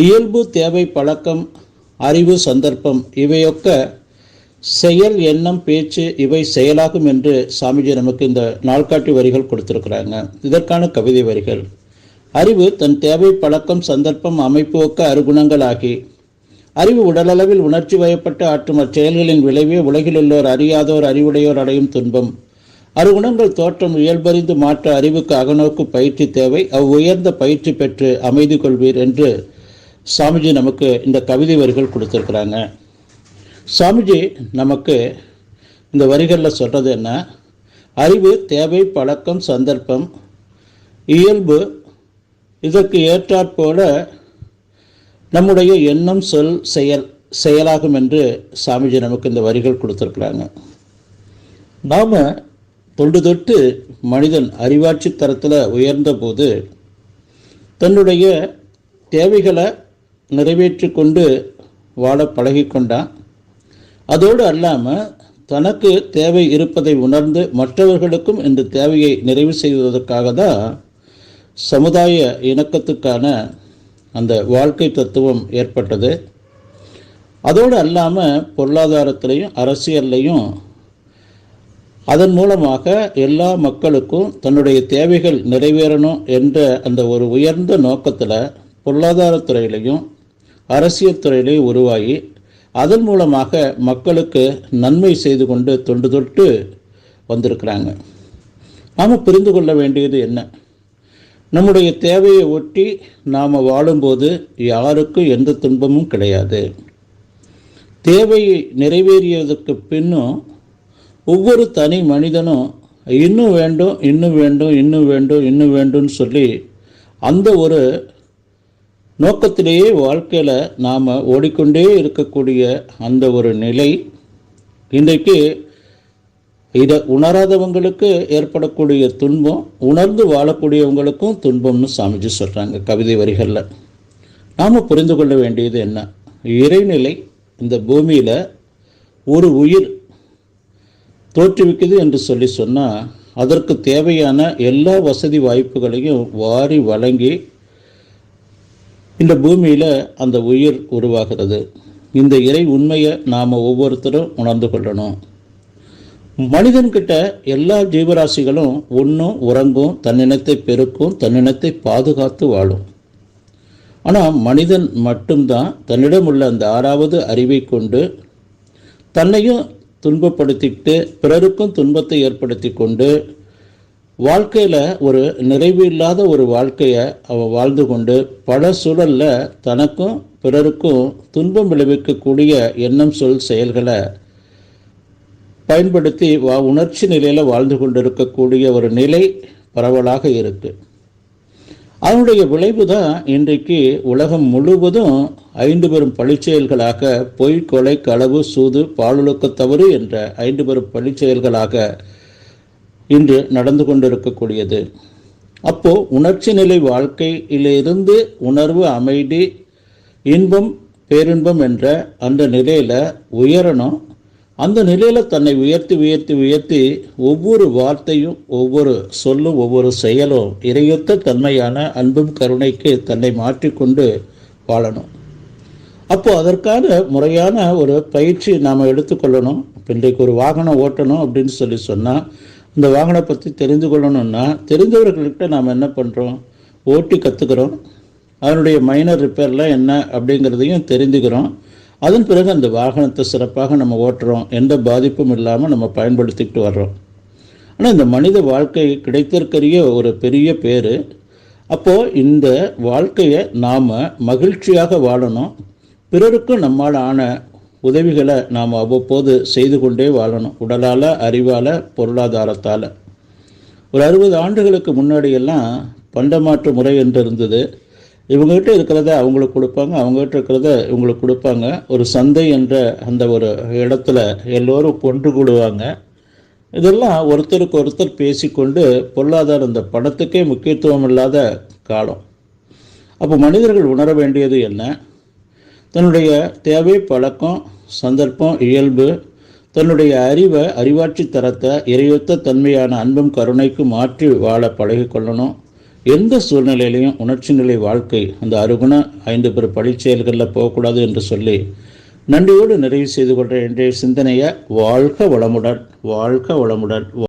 இயல்பு தேவை பழக்கம் அறிவு சந்தர்ப்பம் இவையொக்க செயல் எண்ணம் பேச்சு இவை செயலாகும் என்று சாமிஜி நமக்கு இந்த நாள்காட்டி வரிகள் கொடுத்திருக்கிறாங்க. இதற்கான கவிதை வரிகள். அறிவு தன் தேவை பழக்கம் சந்தர்ப்பம் அமைப்பு ஒக்க அருகுணங்கள் ஆகி அறிவு உடலளவில் உணர்ச்சி வயப்பட்டு ஆற்றும் அச்செயல்களின் விளைவே உலகிலுள்ளோர் அறியாதோர் அறிவுடையோர் அடையும் துன்பம். அருகுணங்கள் தோற்றம் இயல்பறிந்து மாற்ற அறிவுக்கு அகநோக்கு பயிற்சி தேவை. அவ் உயர்ந்த பயிற்சி பெற்று அமைதி கொள்வீர் என்று சாமிஜி நமக்கு இந்த கவிதை வரிகள் கொடுத்துருக்குறாங்க. சாமிஜி நமக்கு இந்த வரிகளில் சொல்கிறது என்ன? அறிவு தேவை பழக்கம் சந்தர்ப்பம் இயல்பு இதற்கு ஏற்றாற்போல நம்முடைய எண்ணம் சொல் செயல் செயலாகும் என்று சாமிஜி நமக்கு இந்த வரிகள் கொடுத்துருக்குறாங்க. நாம் தொண்டு தொட்டு மனிதன் அறிவாட்சி தரத்தில் உயர்ந்த போது தன்னுடைய தேவைகளை நிறைவேற்றி கொண்டு வாழ பழகிக்கொண்டான். அதோடு அல்லாமல் தனக்கு தேவை இருப்பதை உணர்ந்து மற்றவர்களுக்கும் இந்த தேவையை நிறைவு செய்வதற்காக தான் சமுதாய இணக்கத்துக்கான அந்த வாழ்க்கை தத்துவம் ஏற்பட்டது. அதோடு அல்லாமல் பொருளாதாரத்திலையும் அரசியல்லையும் அதன் மூலமாக எல்லா மக்களுக்கும் தன்னுடைய தேவைகள் நிறைவேறணும் என்ற அந்த ஒரு உயர்ந்த நோக்கத்தில் பொருளாதாரத்துறையிலையும் அரசியல் துறையிலே உருவாகி அதன் மூலமாக மக்களுக்கு நன்மை செய்து கொண்டு தொண்டு தொட்டு வந்திருக்கிறாங்க. நாம் புரிந்து கொள்ள வேண்டியது என்ன? நம்முடைய தேவையை ஒட்டி நாம் வாழும்போது யாருக்கும் எந்த துன்பமும் கிடையாது. தேவையை நிறைவேறியதற்கு பின்னும் ஒவ்வொரு தனி மனிதனும் இன்னும் வேண்டும் இன்னும் வேண்டும் இன்னும் வேண்டும் இன்னும் வேண்டும்னு சொல்லி அந்த ஒரு நோக்கத்திலேயே வாழ்க்கையில் நாம் ஓடிக்கொண்டே இருக்கக்கூடிய அந்த ஒரு நிலை இன்றைக்கு இதை உணராதவங்களுக்கு ஏற்படக்கூடிய துன்பம் உணர்ந்து வாழக்கூடியவங்களுக்கும் துன்பம்னு சாமிஜி சொல்கிறாங்க கவிதை வரிகளில். நாம் புரிந்து கொள்ள வேண்டியது என்ன? இறைநிலை இந்த பூமியில் ஒரு உயிர் தோற்றுவிக்குது என்று சொல்லி சொன்னால் அதற்கு தேவையான எல்லா வசதி வாய்ப்புகளையும் வாரி வழங்கி இந்த பூமியில் அந்த உயிர் உருவாகிறது. இந்த இறை உண்மையை நாம் ஒவ்வொருத்தரும் உணர்ந்து கொள்ளணும். மனிதன்கிட்ட எல்லா ஜீவராசிகளும் ஒன்றும் உறங்கும் தன்னினத்தை பெருக்கும் தன்னினத்தை பாதுகாத்து வாழும். ஆனால் மனிதன் மட்டும்தான் தன்னிடம் உள்ள அந்த ஆறாவது அறிவை கொண்டு தன்னையும் துன்பப்படுத்திக்கிட்டு பிறருக்கும் துன்பத்தை ஏற்படுத்தி கொண்டு வாழ்க்கையில் ஒரு நிறைவு இல்லாத ஒரு வாழ்க்கையை அவள் வாழ்ந்து கொண்டு பல சூழலில் தனக்கும் பிறருக்கும் துன்பம் விளைவிக்கக்கூடிய எண்ணம் சொல் செயல்களை பயன்படுத்தி வா உணர்ச்சி நிலையில் வாழ்ந்து கொண்டிருக்கக்கூடிய ஒரு நிலை பரவலாக இருக்குது அதனுடைய விளைவு தான் இன்றைக்கு உலகம் முழுவதும் ஐந்து பெரும் பழிச்செயல்களாக பொய் கொலை களவு சூது பாலுழுக்க தவறு என்ற ஐந்து பெரும் பழிச்செயல்களாக இன்று நடந்து கொண்டிருக்கக்கூடியது. அப்போ உணர்ச்சி நிலை வாழ்க்கையிலிருந்து உணர்வு அமைதி இன்பம் பேரின்பம் என்ற அந்த நிலையில் உயரணும். அந்த நிலையில் தன்னை உயர்த்தி உயர்த்தி உயர்த்தி ஒவ்வொரு வார்த்தையும் ஒவ்வொரு சொல்லும் ஒவ்வொரு செயலும் இறையொத்த தன்மையான அன்பும் கருணைக்கு தன்னை மாற்றிக்கொண்டு வாழணும். அப்போது அதற்கான முறையான ஒரு பயிற்சி நாம் எடுத்துக்கொள்ளணும். இப்போ இன்றைக்கு ஒரு வாகனம் ஓட்டணும் அப்படின்னு சொல்லி சொன்னால் இந்த வாகனம் பற்றி தெரிந்து கொள்ளணும்னா தெரிந்தவர்கள்கிட்ட நாம் என்ன பண்ணுறோம் ஓட்டி கற்றுக்கிறோம் அதனுடைய மைனர் ரிப்பேர்லாம் என்ன அப்படிங்கிறதையும் தெரிஞ்சுக்கிறோம் அதன் பிறகு அந்த வாகனத்தை சிறப்பாக நம்ம ஓட்டுறோம். எந்த பாதிப்பும் இல்லாமல் நம்ம பயன்படுத்திக்கிட்டு வர்றோம். ஆனால் இந்த மனித வாழ்க்கை கிடைத்திருக்கிற ஒரு பெரிய பேர். அப்போது இந்த வாழ்க்கையை நாம் மகிழ்ச்சியாக வாழணும். பிறருக்கும் நம்மால் ஆன உதவிகளை நாம் அவ்வப்போது செய்து கொண்டே வாழணும். உடலால் அறிவால் பொருளாதாரத்தால். ஒரு அறுபது ஆண்டுகளுக்கு முன்னாடியெல்லாம் பண்டமாற்று முறை என்று இருந்தது இவங்ககிட்ட இருக்கிறத அவங்களுக்கு கொடுப்பாங்க அவங்ககிட்ட இருக்கிறத இவங்களுக்கு கொடுப்பாங்க. ஒரு சந்தை என்ற அந்த ஒரு இடத்துல எல்லோரும் கொண்டு கூடுவாங்க. இதெல்லாம் ஒருத்தருக்கு ஒருத்தர் பேசிக்கொண்டு பொருளாதார இந்த பணத்துக்கே முக்கியத்துவம் இல்லாத காலம். அப்போ மனிதர்கள் உணர வேண்டியது என்ன? தன்னுடைய தேவை பழக்கம் சந்தர்ப்பம் இயல்பு தன்னுடைய அறிவை அறிவாட்சி தரத்தை இறையொத்த தன்மையான அன்பும் கருணைக்கு மாற்றி வாழ பழகிக்கொள்ளணும் எந்த சூழ்நிலையிலையும் உணர்ச்சி நிலை வாழ்க்கை அந்த அருகுண ஐந்து பேர் பழிச்செயல்களில் போகக்கூடாது என்று சொல்லி நன்றியோடு நிறைவு செய்து கொள்கிற இன்றைய சிந்தனையை வாழ்க வளமுடன் வாழ்க வளமுடன்